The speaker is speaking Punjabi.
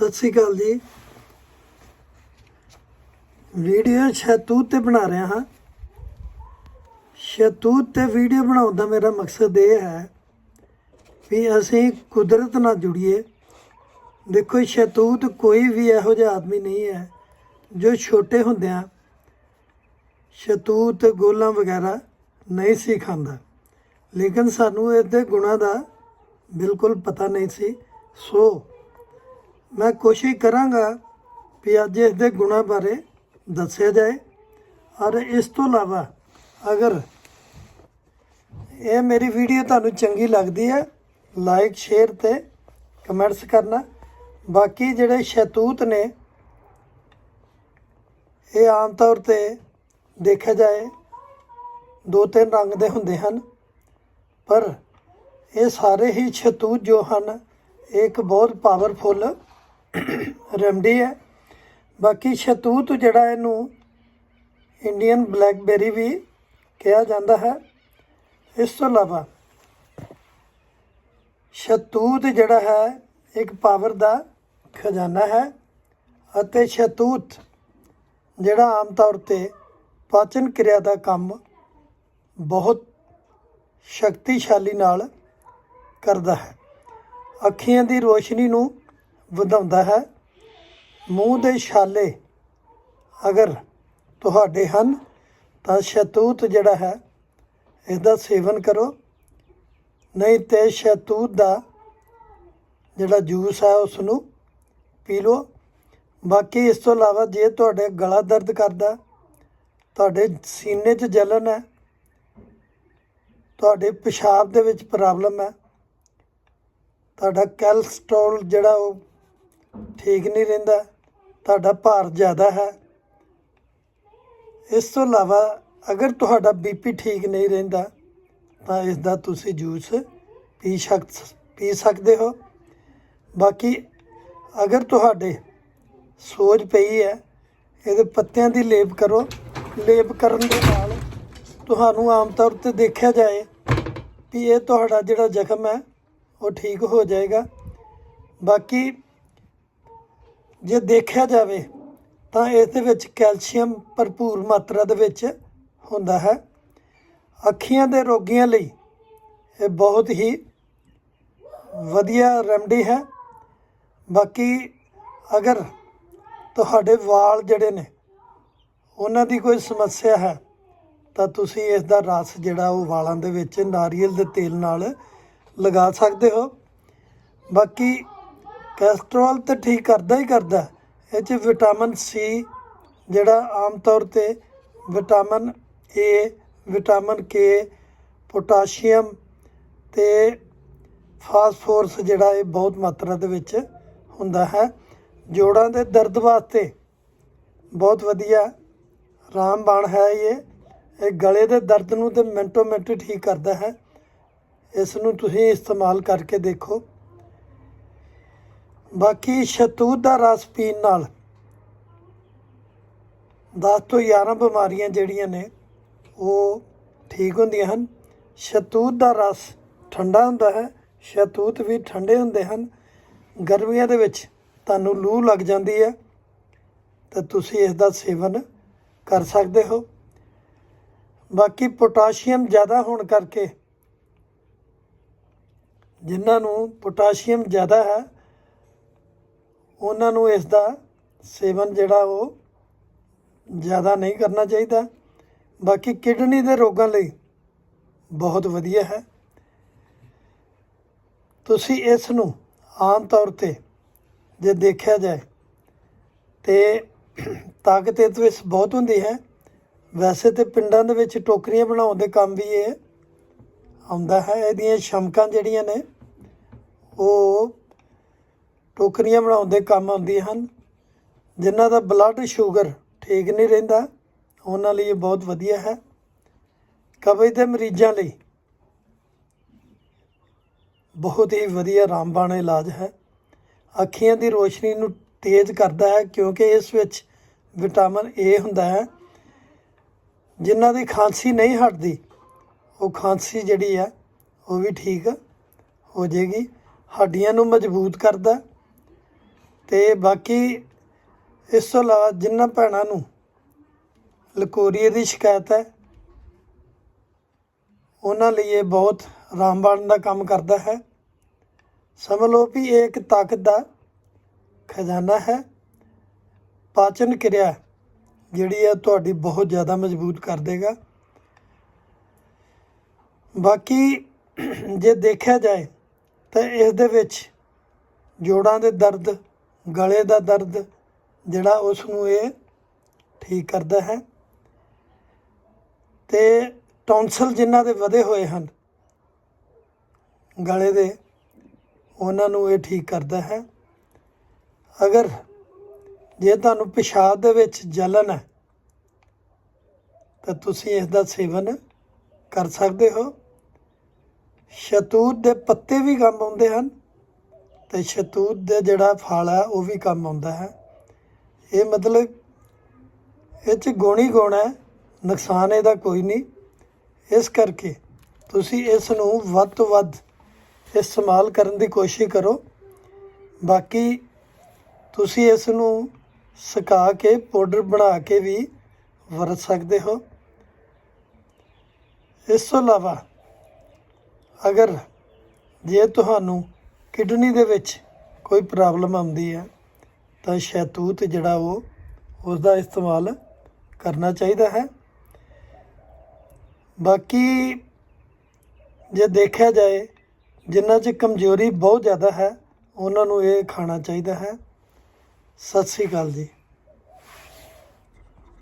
ਸਤਿ ਸ੍ਰੀ ਅਕਾਲ ਜੀ। ਵੀਡੀਓ ਸ਼ਹਿਤੂਤ ਤੇ ਬਣਾ ਰਿਹਾ ਹਾਂ। ਸ਼ਹਿਤੂਤ ਤੇ ਵੀਡੀਓ ਬਣਾਉਣ ਦਾ ਮੇਰਾ ਮਕਸਦ ਇਹ ਹੈ ਵੀ ਅਸੀਂ ਕੁਦਰਤ ਨਾਲ ਜੁੜੀਏ। ਦੇਖੋ ਸ਼ਹਿਤੂਤ ਕੋਈ ਵੀ ਇਹੋ ਜਿਹਾ ਆਦਮੀ ਨਹੀਂ ਹੈ ਜੋ ਛੋਟੇ ਹੁੰਦਿਆਂ ਸ਼ਹਿਤੂਤ ਗੋਲਾਂ ਵਗੈਰਾ ਨਹੀਂ ਸੀ ਖਾਂਦਾ। ਲੇਕਿਨ ਸਾਨੂੰ ਇਹਦੇ ਗੁਣਾਂ ਦਾ ਬਿਲਕੁਲ ਪਤਾ ਨਹੀਂ ਸੀ। ਸੋ ਮੈਂ ਕੋਸ਼ਿਸ਼ ਕਰਾਂਗਾ ਵੀ ਅੱਜ ਇਸ ਦੇ ਗੁਣਾਂ ਬਾਰੇ ਦੱਸਿਆ ਜਾਏ। ਔਰ ਇਸ ਤੋਂ ਇਲਾਵਾ ਅਗਰ ਇਹ ਮੇਰੀ ਵੀਡੀਓ ਤੁਹਾਨੂੰ ਚੰਗੀ ਲੱਗਦੀ ਹੈ, ਲਾਈਕ, ਸ਼ੇਅਰ ਤੇ ਕਮੈਂਟਸ ਕਰਨਾ। ਬਾਕੀ ਜਿਹੜੇ ਸ਼ੈਤੂਤ ਨੇ, ਇਹ ਆਮ ਤੌਰ ਤੇ ਦੇਖਿਆ ਜਾਏ, ਦੋ ਤਿੰਨ ਰੰਗ ਦੇ ਹੁੰਦੇ ਹਨ। ਪਰ ਇਹ ਸਾਰੇ ਹੀ ਸ਼ੈਤੂਤ ਜੋ ਹਨ, ਇਹ ਇੱਕ ਬਹੁਤ ਪਾਵਰਫੁੱਲ ਰੈਮਡੀ ਹੈ। ਬਾਕੀ ਸ਼ਤੂਤ ਜਿਹੜਾ ਇਹਨੂੰ ਇੰਡੀਅਨ ਬਲੈਕਬੇਰੀ ਵੀ ਕਿਹਾ ਜਾਂਦਾ ਹੈ। ਇਸ ਤੋਂ ਇਲਾਵਾ ਸ਼ਤੂਤ ਜਿਹੜਾ ਹੈ, ਇੱਕ ਪਾਵਰ ਦਾ ਖਜ਼ਾਨਾ ਹੈ ਅਤੇ ਸ਼ਤੂਤ ਜਿਹੜਾ ਆਮ ਤੌਰ ਤੇ ਪਾਚਨ ਕਿਰਿਆ ਦਾ ਕੰਮ ਬਹੁਤ ਸ਼ਕਤੀਸ਼ਾਲੀ ਨਾਲ ਕਰਦਾ ਹੈ। ਅੱਖੀਆਂ ਦੀ ਰੋਸ਼ਨੀ ਨੂੰ ਵਧਾਉਂਦਾ ਹੈ। ਮੂੰਹ ਦੇ ਛਾਲੇ ਅਗਰ ਤੁਹਾਡੇ ਹਨ, ਤਾਂ ਸ਼ਤੂਤ ਜਿਹੜਾ ਹੈ ਇਹਦਾ ਸੇਵਨ ਕਰੋ। ਨਹੀਂ ਤੇ ਸ਼ਤੂਤ ਦਾ ਜਿਹੜਾ ਜੂਸ ਹੈ ਉਸ ਨੂੰ ਪੀ ਲਓ। ਬਾਕੀ ਇਸ ਤੋਂ ਇਲਾਵਾ ਜੇ ਤੁਹਾਡੇ ਗਲਾ ਦਰਦ ਕਰਦਾ, ਤੁਹਾਡੇ ਸੀਨੇ 'ਚ ਜਲਨ ਹੈ, ਤੁਹਾਡੇ ਪਿਸ਼ਾਬ ਦੇ ਵਿੱਚ ਪ੍ਰੋਬਲਮ ਹੈ, ਤੁਹਾਡਾ ਕੋਲੇਸਟ੍ਰੋਲ ਜਿਹੜਾ ਉਹ ਠੀਕ ਨਹੀਂ ਰਹਿੰਦਾ, ਤੁਹਾਡਾ ਭਾਰ ਜ਼ਿਆਦਾ ਹੈ। ਇਸ ਤੋਂ ਇਲਾਵਾ ਅਗਰ ਤੁਹਾਡਾ ਬੀਪੀ ਠੀਕ ਨਹੀਂ ਰਹਿੰਦਾ, ਤਾਂ ਇਸ ਦਾ ਤੁਸੀਂ ਜੂਸ ਪੀ ਸਕ, ਪੀ ਸਕਦੇ ਹੋ। ਬਾਕੀ ਅਗਰ ਤੁਹਾਡੇ ਸੋਜ ਪਈ ਹੈ, ਇਹਦੇ ਪੱਤਿਆਂ ਦੀ ਲੇਪ ਕਰੋ। ਲੇਪ ਕਰਨ ਦੇ ਨਾਲ ਤੁਹਾਨੂੰ ਆਮ ਤੌਰ ਤੇ ਦੇਖਿਆ ਜਾਏ ਵੀ ਇਹ ਤੁਹਾਡਾ ਜਿਹੜਾ ਜ਼ਖਮ ਹੈ, ਉਹ ਠੀਕ ਹੋ ਜਾਏਗਾ। ਬਾਕੀ ਜੇ ਦੇਖਿਆ ਜਾਵੇ ਤਾਂ ਇਸ ਦੇ ਵਿੱਚ ਕੈਲਸ਼ੀਅਮ ਭਰਪੂਰ ਮਾਤਰਾ ਦੇ ਵਿੱਚ ਹੁੰਦਾ ਹੈ। ਅੱਖੀਆਂ ਦੇ ਰੋਗੀਆਂ ਲਈ ਇਹ ਬਹੁਤ ਹੀ ਵਧੀਆ ਰੈਮਡੀ ਹੈ। ਬਾਕੀ ਅਗਰ ਤੁਹਾਡੇ ਵਾਲ ਜਿਹੜੇ ਨੇ, ਉਹਨਾਂ ਦੀ ਕੋਈ ਸਮੱਸਿਆ ਹੈ, ਤਾਂ ਤੁਸੀਂ ਇਸ ਦਾ ਰਸ ਜਿਹੜਾ ਉਹ ਵਾਲਾਂ ਦੇ ਵਿੱਚ ਨਾਰੀਅਲ ਦੇ ਤੇਲ ਨਾਲ ਲਗਾ ਸਕਦੇ ਹੋ। ਬਾਕੀ ਕੋਲੇਸਟ੍ਰੋਲ ਤੇ ਠੀਕ ਕਰਦਾ ਹੀ ਕਰਦਾ ਇਹ 'ਚ ਵਿਟਾਮਿਨ ਸੀ ਜਿਹੜਾ ਆਮ ਤੌਰ ਤੇ vitamin A vitamin K potassium ਤੇ ਫਾਸਫੋਰਸ ਜਿਹੜਾ ਇਹ ਬਹੁਤ ਮਾਤਰਾ ਦੇ ਵਿੱਚ ਹੁੰਦਾ ਹੈ। ਜੋੜਾਂ ਦੇ ਦਰਦ ਵਾਸਤੇ ਬਹੁਤ ਵਧੀਆ ਰਾਮਬਾਣ ਹੈ ਇਹ। ਇਹ ਗਲੇ ਦੇ ਦਰਦ ਨੂੰ ਤੇ ਮਿੰਟੋ ਮਿੰਟ ਠੀਕ ਕਰਦਾ ਹੈ। ਇਸ ਨੂੰ ਤੁਸੀਂ ਇਸਤੇਮਾਲ ਕਰਕੇ ਦੇਖੋ। ਬਾਕੀ ਸ਼ਤੂਤ ਦਾ ਰਸ ਪੀਣ ਨਾਲ 10 ਤੋਂ 11 ਬਿਮਾਰੀਆਂ ਜਿਹੜੀਆਂ ਨੇ, ਉਹ ਠੀਕ ਹੁੰਦੀਆਂ ਹਨ। ਸ਼ਤੂਤ ਦਾ ਰਸ ਠੰਡਾ ਹੁੰਦਾ ਹੈ, ਸ਼ਤੂਤ ਵੀ ਠੰਡੇ ਹੁੰਦੇ ਹਨ। ਗਰਮੀਆਂ ਦੇ ਵਿੱਚ ਤੁਹਾਨੂੰ ਲੂ ਲੱਗ ਜਾਂਦੀ ਹੈ, ਤਾਂ ਤੁਸੀਂ ਇਸ ਦਾ ਸੇਵਨ ਕਰ ਸਕਦੇ ਹੋ। ਬਾਕੀ ਪੋਟਾਸ਼ੀਅਮ ਜ਼ਿਆਦਾ ਹੋਣ ਕਰਕੇ, ਜਿਨ੍ਹਾਂ ਨੂੰ ਪੋਟਾਸ਼ੀਅਮ ਜ਼ਿਆਦਾ ਹੈ ਉਹਨਾਂ ਨੂੰ ਇਸ ਦਾ ਸੇਵਨ ਜਿਹੜਾ ਉਹ ਜ਼ਿਆਦਾ ਨਹੀਂ ਕਰਨਾ ਚਾਹੀਦਾ। ਬਾਕੀ ਕਿਡਨੀ ਦੇ ਰੋਗਾਂ ਲਈ ਬਹੁਤ ਵਧੀਆ ਹੈ। ਤੁਸੀਂ ਇਸ ਨੂੰ ਆਮ ਤੌਰ ਤੇ ਜੇ ਦੇਖਿਆ ਜਾਏ ਤੇ ਤਾਕਤ ਇਹ ਤੋਂ ਇਸ ਬਹੁਤ ਹੁੰਦੀ ਹੈ। ਵੈਸੇ ਤੇ ਪਿੰਡਾਂ ਦੇ ਵਿੱਚ ਟੋਕਰੀਆਂ ਬਣਾਉਣ ਦੇ ਕੰਮ ਵੀ ਇਹ ਆਉਂਦਾ ਹੈ। ਇਹਦੀਆਂ ਸ਼ਮਕਾਂ ਜਿਹੜੀਆਂ ਨੇ ਉਹ ਟੋਕਰੀਆਂ ਬਣਾਉਣ ਦੇ ਕੰਮ ਆਉਂਦੀਆਂ ਹਨ, ਜਿਨ੍ਹਾਂ ਦਾ ਬਲੱਡ ਸ਼ੂਗਰ ਠੀਕ ਨਹੀਂ ਰਹਿੰਦਾ, ਉਹਨਾਂ ਲਈ ਇਹ ਬਹੁਤ ਵਧੀਆ ਹੈ। ਕਬਜ਼ ਦੇ ਮਰੀਜ਼ਾਂ ਲਈ ਬਹੁਤ ਹੀ ਵਧੀਆ ਰਾਮਬਾਣ ਇਲਾਜ ਹੈ। ਅੱਖੀਆਂ ਦੀ ਰੋਸ਼ਨੀ ਨੂੰ ਤੇਜ਼ ਕਰਦਾ ਹੈ, ਕਿਉਂਕਿ ਇਸ ਵਿੱਚ ਵਿਟਾਮਿਨ ਏ ਹੁੰਦਾ ਹੈ। ਜਿਨ੍ਹਾਂ ਦੀ ਖਾਂਸੀ ਨਹੀਂ ਹਟਦੀ, ਉਹ ਖਾਂਸੀ ਜਿਹੜੀ ਆ ਉਹ ਵੀ ਠੀਕ ਹੋ ਜਾਏਗੀ। ਹੱਡੀਆਂ ਨੂੰ ਮਜ਼ਬੂਤ ਕਰਦਾ ਤੇ ਬਾਕੀ ਇਸ ਤੋਂ ਇਲਾਵਾ ਜਿਨ੍ਹਾਂ ਭੈਣਾਂ ਨੂੰ ਲਕੋਰੀਏ ਦੀ ਸ਼ਿਕਾਇਤ ਹੈ, ਉਹਨਾਂ ਲਈ ਇਹ ਬਹੁਤ ਰਾਮਬਾਣ ਦਾ ਕੰਮ ਕਰਦਾ ਹੈ। ਸਮਝ ਲਓ ਵੀ ਇਹ ਇੱਕ ਤਾਕਤ ਦਾ ਖਜ਼ਾਨਾ ਹੈ। ਪਾਚਨ ਕਿਰਿਆ ਜਿਹੜੀ ਹੈ ਤੁਹਾਡੀ ਬਹੁਤ ਜ਼ਿਆਦਾ ਮਜ਼ਬੂਤ ਕਰ ਦੇਗਾ। ਬਾਕੀ ਜੇ ਦੇਖਿਆ ਜਾਏ ਤਾਂ ਇਸ ਦੇ ਵਿੱਚ ਜੋੜਾਂ ਦੇ ਦਰਦ ਗਲੇ ਦਾ ਦਰਦ ਜਿਹੜਾ ਉਸ ਨੂੰ ਇਹ ਠੀਕ ਕਰਦਾ ਹੈ। ਤੇ ਟੌਂਸਲ ਜਿਨ੍ਹਾਂ ਦੇ ਵਧੇ ਹੋਏ ਹਨ, ਗਲੇ ਦੇ, ਉਹਨਾਂ ਨੂੰ ਇਹ ਠੀਕ ਕਰਦਾ ਹੈ। ਅਗਰ ਜੇ ਤੁਹਾਨੂੰ ਪਿਸ਼ਾਬ ਦੇ ਵਿੱਚ ਜਲਨ ਹੈ, ਤਾਂ ਤੁਸੀਂ ਇਸ ਦਾ ਸੇਵਨ ਕਰ ਸਕਦੇ ਹੋ। ਸ਼ਤੂਤ ਦੇ ਪੱਤੇ ਵੀ ਕੰਮ ਆਉਂਦੇ ਹਨ। ਤੇ ਸ਼ਤੂਤ ਦੇ ਜਿਹੜਾ ਫਲ ਹੈ, ਉਹ ਵੀ ਕੰਮ ਆਉਂਦਾ ਹੈ। ਇਹ ਮਤਲਬ ਇਹ ਚ ਗੁਣ ਹੀ ਗੁਣ ਹੈ, ਨੁਕਸਾਨ ਇਹਦਾ ਕੋਈ ਨਹੀਂ। ਇਸ ਕਰਕੇ ਤੁਸੀਂ ਇਸ ਨੂੰ ਵੱਧ ਤੋਂ ਵੱਧ ਇਸਤੇਮਾਲ ਕਰਨ ਦੀ ਕੋਸ਼ਿਸ਼ ਕਰੋ। ਬਾਕੀ ਤੁਸੀਂ ਇਸ ਨੂੰ ਸੁਕਾ ਕੇ, ਪਾਊਡਰ ਬਣਾ ਕੇ ਵੀ ਵਰਤ ਸਕਦੇ ਹੋ। ਇਸ ਤੋਂ ਇਲਾਵਾ ਅਗਰ ਜੇ ਤੁਹਾਨੂੰ ਕਿਡਨੀ ਦੇ ਵਿੱਚ ਕੋਈ ਪ੍ਰੋਬਲਮ ਆਉਂਦੀ ਹੈ, ਤਾਂ ਸ਼ੈਤੂਤ ਜਿਹੜਾ ਉਹ ਉਸ ਦਾ ਇਸਤੇਮਾਲ ਕਰਨਾ ਚਾਹੀਦਾ ਹੈ। ਬਾਕੀ ਜੇ ਦੇਖਿਆ ਜਾਏ ਜਿਨ੍ਹਾਂ 'ਚ ਕਮਜ਼ੋਰੀ ਬਹੁਤ ਜ਼ਿਆਦਾ ਹੈ, ਉਹਨਾਂ ਨੂੰ ਇਹ ਖਾਣਾ ਚਾਹੀਦਾ ਹੈ। ਸਤਿ ਸ੍ਰੀ ਅਕਾਲ ਜੀ।